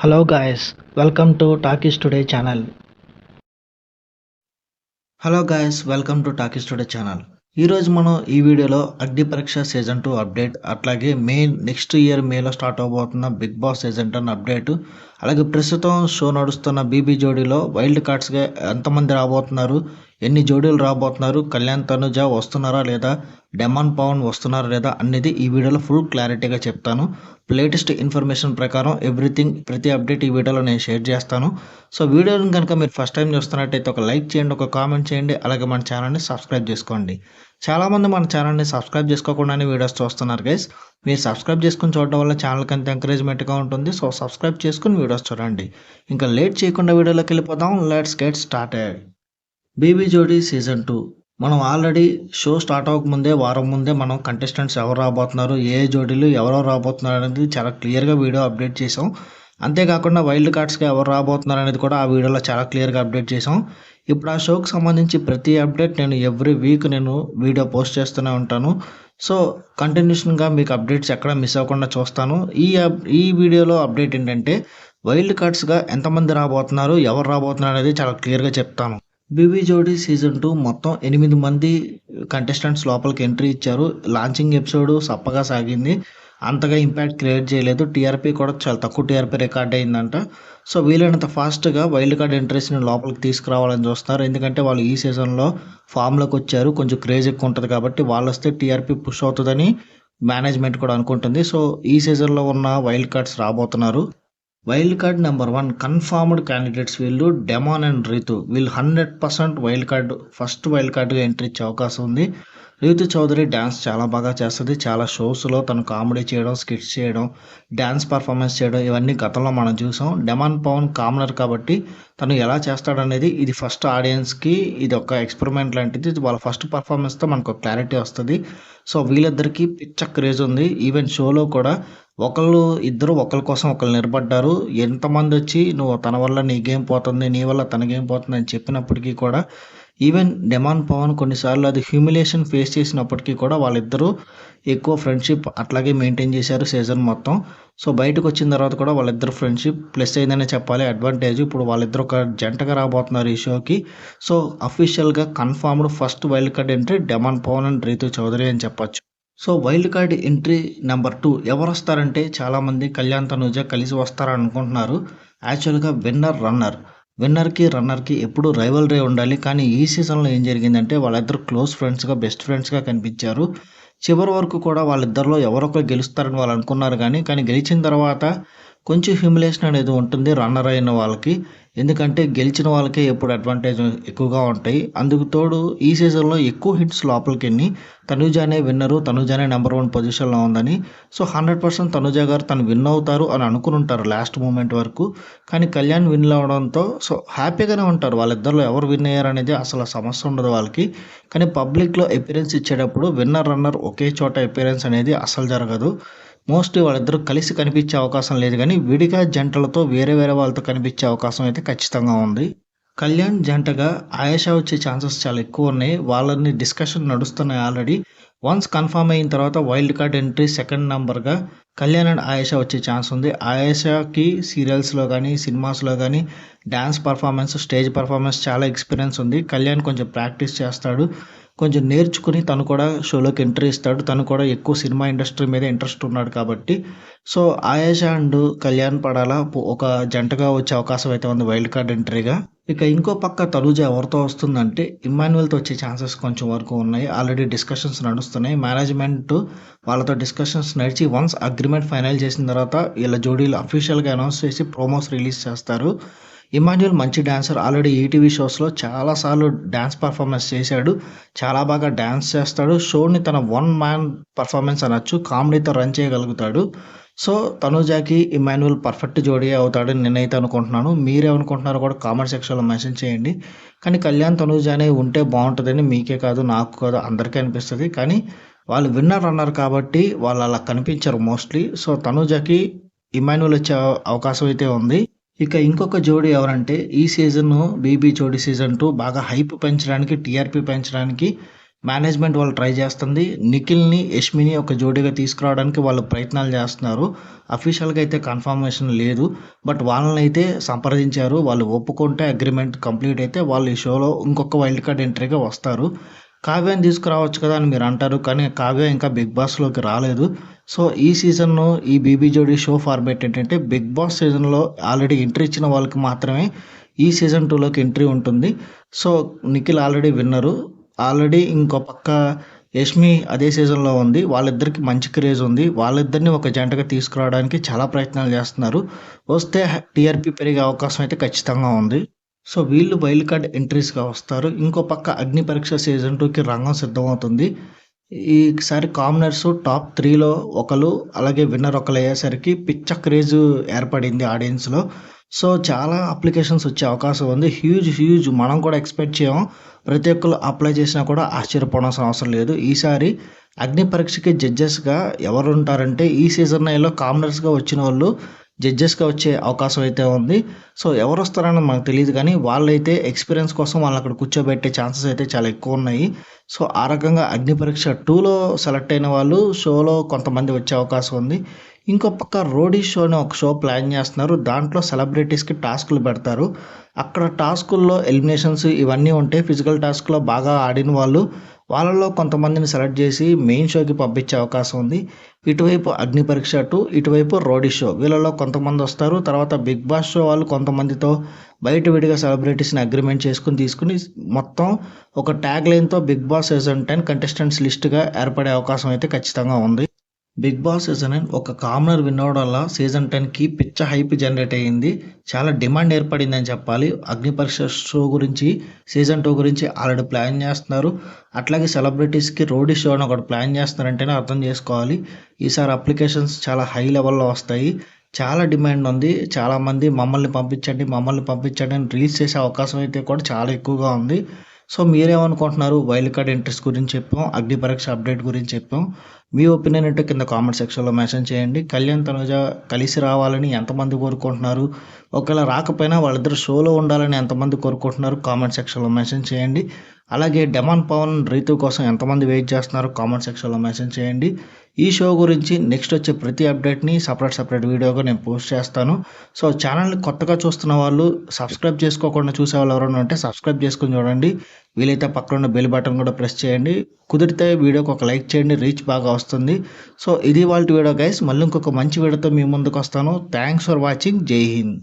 Hello guys welcome to talkies today channel hello guys welcome to talkies today channel ఈరోజు మనం ఈ వీడియోలో అగ్ని పరీక్ష సీజన్ టూ అప్డేట్ అట్లాగే మే నెక్స్ట్ ఇయర్ మేలో start అవబోతున్న Bigg Boss season ten update అలాగే ప్రస్తుతం షో నడుస్తున్న బీబీ జోడీలో వైల్డ్ కార్డ్స్గా ఎంతమంది రాబోతున్నారు ఎన్ని జోడీలు రాబోతున్నారు? కళ్యాణ్ తనుజ వస్తున్నారా లేదా? డెమాన్ పవన్ వస్తున్నారా లేదా? అనేది ఈ వీడియోలో ఫుల్ క్లారిటీగా చెప్తాను. లేటెస్ట్ ఇన్ఫర్మేషన్ ప్రకారం ఎవ్రీథింగ్ ప్రతి అప్డేట్ ఈ వీడియోలో నేను షేర్ చేస్తాను. సో వీడియోని కనుక మీరు ఫస్ట్ టైం చూస్తున్నట్టయితే ఒక లైక్ చేయండి ఒక కామెంట్ చేయండి అలాగే మన ఛానల్ని సబ్స్క్రైబ్ చేసుకోండి. చాలామంది మన ఛానల్ని సబ్స్క్రైబ్ చేసుకోకుండానే వీడియోస్ చూస్తున్నారు గైస్ మీరు సబ్స్క్రైబ్ చేసుకుని చూడడం వల్ల ఛానల్కి అంత ఎంకరేజ్మెంట్గా ఉంటుంది. సో సబ్స్క్రైబ్ చేసుకుని వీడియోస్ చూడండి. ఇంకా లేట్ చేయకుండా వీడియోలోకి వెళ్ళిపోదాం. Let's get started BB Jodi season two. మనం ఆల్రెడీ షో స్టార్ట్ అవ్వకముందే వారం ముందే మనం కంటెస్టెంట్స్ ఎవరు రాబోతున్నారు ఏ జోడీలు ఎవరో రాబోతున్నారు అనేది చాలా క్లియర్గా వీడియో అప్డేట్ చేసాం అంతేకాకుండా వైల్డ్ కార్డ్స్గా ఎవరు రాబోతున్నారు అనేది కూడా ఆ వీడియోలో చాలా క్లియర్గా అప్డేట్ చేసాం ఇప్పుడు ఆ షోకి సంబంధించి ప్రతి అప్డేట్ నేను ఎవ్రీ వీక్ నేను వీడియో పోస్ట్ చేస్తూనే ఉంటాను. సో కంటిన్యూషన్గా మీకు అప్డేట్స్ ఎక్కడ మిస్ అవ్వకుండా చూస్తాను. ఈ అప్- ఈ వీడియోలో అప్డేట్ ఏంటంటే వైల్డ్ కార్డ్స్గా ఎంతమంది రాబోతున్నారు ఎవరు రాబోతున్నారు అనేది చాలా క్లియర్గా చెప్తాను. బీబీ జోడీ సీజన్ టూ మొత్తం ఎనిమిది మంది కంటెస్టెంట్స్ లోపలికి ఎంట్రీ ఇచ్చారు. లాంచింగ్ ఎపిసోడ్ సప్పగా సాగింది. అంతగా ఇంపాక్ట్ క్రియేట్ చేయలేదు. టీఆర్పీ కూడా చాలా తక్కువ టీఆర్పీ రికార్డ్ అయిందంట. సో వీలైనంత ఫాస్ట్గా వైల్డ్ కార్డ్ ఎంట్రీస్ని లోపలికి తీసుకురావాలని చూస్తున్నారు. ఎందుకంటే వాళ్ళు ఈ సీజన్లో ఫామ్లోకి వచ్చారు. కొంచెం క్రేజ్ ఎక్కువ ఉంటుంది కాబట్టి వాళ్ళు వస్తే టీఆర్పీ పుష్ అవుతుందని మేనేజ్మెంట్ కూడా అనుకుంటుంది. సో ఈ సీజన్లో ఉన్న వైల్డ్ కార్డ్స్ రాబోతున్నారు. Wild card number one confirmed candidates వీళ్ళు డెమాన్ అండ్ రీతు వీళ్ళు hundred percent wild card first wild కార్డ్గా entry ఇచ్చే అవకాశం ఉంది. రీతు చౌదరి డ్యాన్స్ చాలా బాగా చేస్తుంది. చాలా షోస్లో తను కామెడీ చేయడం స్కిట్స్ చేయడం డ్యాన్స్ పర్ఫార్మెన్స్ చేయడం ఇవన్నీ గతంలో మనం చూసాం. డెమాన్ పవన్ కామనర్ కాబట్టి తను ఎలా చేస్తాడనేది ఇది ఫస్ట్ ఆడియన్స్కి ఇది ఒక ఎక్స్పెరిమెంట్ లాంటిది. వాళ్ళ ఫస్ట్ పర్ఫార్మెన్స్తో మనకు క్లారిటీ వస్తుంది. సో వీళ్ళిద్దరికీ పిచ్చ క్రేజ్ ఉంది. ఈవెన్ షోలో కూడా ఒకళ్ళు ఇద్దరు ఒకరి కోసం ఒకరు నిలబడ్డారు. ఎంతమంది వచ్చి నువ్వు తన వల్ల నీకేం పోతుంది నీ వల్ల తనకేం పోతుంది అని చెప్పినప్పటికీ కూడా ఈవెన్ డెమాన్ పవన్ కొన్నిసార్లు అది హ్యూమిలేషన్ ఫేస్ చేసినప్పటికీ కూడా వాళ్ళిద్దరూ ఎక్కువ ఫ్రెండ్షిప్ అట్లాగే మెయింటైన్ చేశారు సీజన్ మొత్తం. సో బయటకు వచ్చిన తర్వాత కూడా వాళ్ళిద్దరు ఫ్రెండ్షిప్ ప్లస్ అయిందనే చెప్పాలి. అడ్వాంటేజ్ ఇప్పుడు వాళ్ళిద్దరు ఒక జంటగా రాబోతున్నారు ఈ షోకి. సో అఫీషియల్గా confirmed first wild card entry Demon Pavan and Ritu Chowdary అని చెప్పొచ్చు. So wild card entry number two ఎవరు వస్తారంటే చాలామంది కళ్యాణ్ తనూజ కలిసి వస్తారని అనుకుంటున్నారు యాక్చువల్గా విన్నర్ రన్నర్. విన్నర్కి రన్నర్కి ఎప్పుడు రైవల్రీ ఉండాలి. కానీ ఈ సీజన్లో ఏం జరిగిందంటే వాళ్ళిద్దరు క్లోజ్ ఫ్రెండ్స్గా బెస్ట్ ఫ్రెండ్స్గా కనిపించారు. చివరి వరకు కూడా వాళ్ళిద్దరిలో ఎవరొకరు గెలుస్తారని వాళ్ళు అనుకున్నారు కానీ కానీ గెలిచిన తర్వాత కొంచెం హ్యూమిలేషన్ అనేది ఉంటుంది రన్నర్ అయిన వాళ్ళకి. ఎందుకంటే గెలిచిన వాళ్ళకే ఎప్పుడు అడ్వాంటేజ్ ఎక్కువగా ఉంటాయి. అందుకు తోడు ఈ సీజన్లో ఎక్కువ హిట్స్ లోపలికి వెళ్ళి తనుజానే విన్నరు తనుజానే నెంబర్ వన్ పొజిషన్లో ఉందని. సో హండ్రెడ్ పర్సెంట్ తనుజ గారు తను విన్ అవుతారు అని అనుకుని ఉంటారు లాస్ట్ మూమెంట్ వరకు. కానీ కళ్యాణ్ విన్ అవడంతో సో హ్యాపీగానే ఉంటారు. వాళ్ళిద్దరిలో ఎవరు విన్ అయ్యారు అనేది అసలు సమస్య ఉండదు వాళ్ళకి. కానీ పబ్లిక్లో అపీరెన్స్ ఇచ్చేటప్పుడు విన్నర్ రన్నర్ ఒకే చోట ఎపిరెన్స్ అనేది అసలు జరగదు. మోస్ట్లీ వాళ్ళిద్దరూ కలిసి కనిపించే అవకాశం లేదు కానీ విడిగా జంటలతో వేరే వేరే వాళ్ళతో కనిపించే అవకాశం అయితే ఖచ్చితంగా ఉంది. కళ్యాణ్ జంటగా ఆయేషా వచ్చే ఛాన్సెస్ చాలా ఎక్కువ ఉన్నాయి. వాళ్ళని డిస్కషన్ నడుస్తున్నాయి ఆల్రెడీ. వన్స్ కన్ఫర్మ్ అయిన తర్వాత వైల్డ్ కార్డ్ ఎంట్రీ సెకండ్ నెంబర్గా కళ్యాణ్ అండ్ ఆయేషా వచ్చే ఛాన్స్ ఉంది. ఆయేషాకి సీరియల్స్లో కానీ సినిమాస్లో కానీ డ్యాన్స్ పర్ఫార్మెన్స్ స్టేజ్ పర్ఫార్మెన్స్ చాలా ఎక్స్పీరియన్స్ ఉంది. కళ్యాణ్ కొంచెం ప్రాక్టీస్ చేస్తాడు. కొంచెం నేర్చుకుని తను కూడా షోలోకి ఎంట్రీ ఇస్తాడు. తను కూడా ఎక్కువ సినిమా ఇండస్ట్రీ మీద ఇంట్రెస్ట్ ఉన్నాడు కాబట్టి. సో ఆయేషా అండ్ కళ్యాణ్ పడాల ఒక జంటగా వచ్చే అవకాశం అయితే ఉంది వైల్డ్ కార్డ్ ఎంట్రీగా. ఇక ఇంకో పక్క తనుజ ఎవరితో వస్తుందంటే ఇమ్మాన్యువల్తో వచ్చే ఛాన్సెస్ కొంచెం వరకు ఉన్నాయి. ఆల్రెడీ డిస్కషన్స్ నడుస్తున్నాయి. మేనేజ్మెంట్ వాళ్ళతో డిస్కషన్స్ నడిచి వన్స్ అగ్రిమెంట్ ఫైనల్ చేసిన తర్వాత వీళ్ళ జోడీలు అఫీషియల్గా అనౌన్స్ చేసి ప్రోమోస్ రిలీజ్ చేస్తారు. ఇమాన్యుల్ మంచి డాన్సర్. ఆల్రెడీ ఈటీవీ షోస్లో చాలాసార్లు డ్యాన్స్ పర్ఫార్మెన్స్ చేశాడు. చాలా బాగా డ్యాన్స్ చేస్తాడు. షోని తన వన్ మ్యాన్ పర్ఫార్మెన్స్ అనొచ్చు. కామెడీతో రన్ చేయగలుగుతాడు. సో తనుజాకి ఇమాన్యుల్ పర్ఫెక్ట్ జోడీ అవుతాడని నేనైతే అనుకుంటున్నాను. మీరేమనుకుంటున్నారో కూడా కామెంట్ సెక్షన్లో మెన్షన్ చేయండి. కానీ కళ్యాణ్ తనుజానే ఉంటే బాగుంటుందని మీకే కాదు నాకు కాదు అందరికీ అనిపిస్తుంది. కానీ వాళ్ళు విన్నర్ అన్నారు కాబట్టి వాళ్ళు అలా కనిపించరు మోస్ట్లీ. సో తనుజాకి ఇమాన్యుల్ వచ్చే అవకాశం అయితే ఉంది. ఇక ఇంకొక జోడీ ఎవరంటే ఈ season BB Jodi season two బాగా హైప్ పెంచడానికి టీఆర్పీ పెంచడానికి మేనేజ్మెంట్ వాళ్ళు ట్రై చేస్తుంది. నిఖిల్ని యష్మిని ఒక జోడీగా తీసుకురావడానికి వాళ్ళు ప్రయత్నాలు చేస్తున్నారు. అఫీషియల్గా అయితే కన్ఫర్మేషన్ లేదు. బట్ వాళ్ళని అయితే సంప్రదించారు. వాళ్ళు ఒప్పుకుంటే అగ్రిమెంట్ కంప్లీట్ అయితే వాళ్ళు ఈ షోలో ఇంకొక వైల్డ్ కార్డ్ ఎంట్రీగా వస్తారు. కావ్యాన్ని తీసుకురావచ్చు కదా అని మీరు అంటారు. కానీ కావ్య ఇంకా బిగ్ బాస్లోకి రాలేదు. సో ఈ సీజన్లో ఈ బీబీ జోడీ షో ఫార్మేట్ ఏంటంటే బిగ్ బాస్ సీజన్లో ఆల్రెడీ ఎంట్రీ ఇచ్చిన వాళ్ళకి మాత్రమే ఈ సీజన్ టూలోకి ఎంట్రీ ఉంటుంది. So Nikhil already winner. Already ఇంకో పక్క యష్మి అదే సీజన్లో ఉంది. వాళ్ళిద్దరికి మంచి క్రేజ్ ఉంది. వాళ్ళిద్దరిని ఒక జంటగా తీసుకురావడానికి చాలా ప్రయత్నాలు చేస్తున్నారు. వస్తే టీఆర్పీ పెరిగే అవకాశం అయితే ఖచ్చితంగా ఉంది. సో వీళ్ళు వైల్డ్ కార్డ్ ఎంట్రీస్గా వస్తారు. ఇంకో పక్క అగ్ని పరీక్ష సీజన్ టూకి రంగం సిద్ధమవుతుంది. ఈసారి కామనర్స్ టాప్ త్రీలో ఒకరు అలాగే విన్నర్ ఒకరు అయ్యేసరికి పిచ్చ క్రేజ్ ఏర్పడింది ఆడియన్స్లో. సో చాలా అప్లికేషన్స్ వచ్చే అవకాశం ఉంది. హ్యూజ్ హ్యూజ్ మనం కూడా ఎక్స్పెక్ట్ చేయము. ప్రతి ఒక్కరు అప్లై చేసినా కూడా ఆశ్చర్యపోవాల్సిన అవసరం లేదు. ఈసారి అగ్ని పరీక్షకి జడ్జెస్గా ఎవరు ఉంటారంటే ఈ సీజన్ నైన్లో కామనర్స్గా వచ్చిన వాళ్ళు జడ్జెస్గా వచ్చే అవకాశం అయితే ఉంది. సో ఎవరు వస్తారని మనకు తెలియదు కానీ వాళ్ళైతే ఎక్స్పీరియన్స్ కోసం వాళ్ళని అక్కడ కూర్చోబెట్టే ఛాన్సెస్ అయితే చాలా ఎక్కువ ఉన్నాయి. సో ఆ రకంగా అగ్ని పరీక్ష టూలో సెలెక్ట్ అయిన వాళ్ళు షోలో కొంతమంది వచ్చే అవకాశం ఉంది. ఇంకో పక్క రోడీ షో అని ఒక షో ప్లాన్ చేస్తున్నారు. దాంట్లో సెలబ్రిటీస్కి టాస్కులు పెడతారు. అక్కడ టాస్కుల్లో ఎలిమినేషన్స్ ఇవన్నీ ఉంటాయి ఫిజికల్ టాస్క్లో బాగా ఆడిన వాళ్ళు వాళ్ళలో కొంతమందిని సెలెక్ట్ చేసి మెయిన్ షోకి పంపించే అవకాశం ఉంది. ఇటువైపు అగ్ని పరీక్ష టూ ఇటువైపు రోడీ షో. వీళ్ళలో కొంతమంది వస్తారు. తర్వాత బిగ్ బాస్ షో వాళ్ళు కొంతమందితో బయట విడిగా సెలబ్రిటీస్ని అగ్రిమెంట్ చేసుకుని తీసుకుని మొత్తం ఒక tag లైన్తో Bigg Boss season ten contestants లిస్ట్గా ఏర్పడే అవకాశం అయితే ఖచ్చితంగా ఉంది. బిగ్ బాస్ సీజన్ నైన్ ఒక కామనర్ విన్ అవడం వల్ల సీజన్ టెన్కి పిచ్చ హైప్ జనరేట్ అయ్యింది. చాలా డిమాండ్ ఏర్పడిందని చెప్పాలి. అగ్నిపరీక్ష షో గురించి సీజన్ టూ గురించి ఆల్రెడీ ప్లాన్ చేస్తున్నారు. అట్లాగే సెలబ్రిటీస్కి రోడీ షో అని ఒకటి ప్లాన్ చేస్తున్నారంటేనే అర్థం చేసుకోవాలి. ఈసారి అప్లికేషన్స్ చాలా హై లెవెల్లో వస్తాయి. చాలా డిమాండ్ ఉంది. చాలామంది మమ్మల్ని పంపించండి మమ్మల్ని పంపించండి అని రిలీజ్ చేసే అవకాశం అయితే కూడా చాలా ఎక్కువగా ఉంది. సో మీరేమనుకుంటున్నారు? వైల్డ్ కార్డ్ ఇంట్రెస్ట్ గురించి చెప్పాం అగ్ని పరీక్ష అప్డేట్ గురించి చెప్పాం. మీ ఒపీనియన్ ఏంటో కింద కామెంట్ సెక్షన్లో మెన్షన్ చేయండి. కళ్యాణ్ తనుజ కలిసి రావాలని ఎంతమంది కోరుకుంటున్నారు? ఒకవేళ రాకపోయినా వాళ్ళిద్దరు షోలో ఉండాలని ఎంతమంది కోరుకుంటున్నారు? కామెంట్ సెక్షన్లో మెన్షన్ చేయండి. అలాగే డెమాన్ పవన్ రీతు కోసం ఎంతమంది వెయిట్ చేస్తున్నారు? కామెంట్ సెక్షన్లో మెన్షన్ చేయండి. ఈ షో గురించి నెక్స్ట్ వచ్చే ప్రతి అప్డేట్ని సపరేట్ సపరేట్ వీడియోగా నేను పోస్ట్ చేస్తాను. సో ఛానల్ని కొత్తగా చూస్తున్న వాళ్ళు సబ్స్క్రైబ్ చేసుకోకుండా చూసే వాళ్ళు ఎవరైనా ఉంటే సబ్స్క్రైబ్ చేసుకుని చూడండి. వీలైతే పక్కన ఉన్న బెల్ బటన్ కూడా ప్రెస్ చేయండి. కుదిరితే వీడియోకి ఒక లైక్ చేయండి. రీచ్ బాగా వస్తుంది. సో ఇది వాళ్ళ వీడియో గైస్ మళ్ళీ ఇంకొక మంచి వీడియోతో మీ ముందుకు వస్తాను. థ్యాంక్స్ ఫర్ వాచింగ్ జై హింద్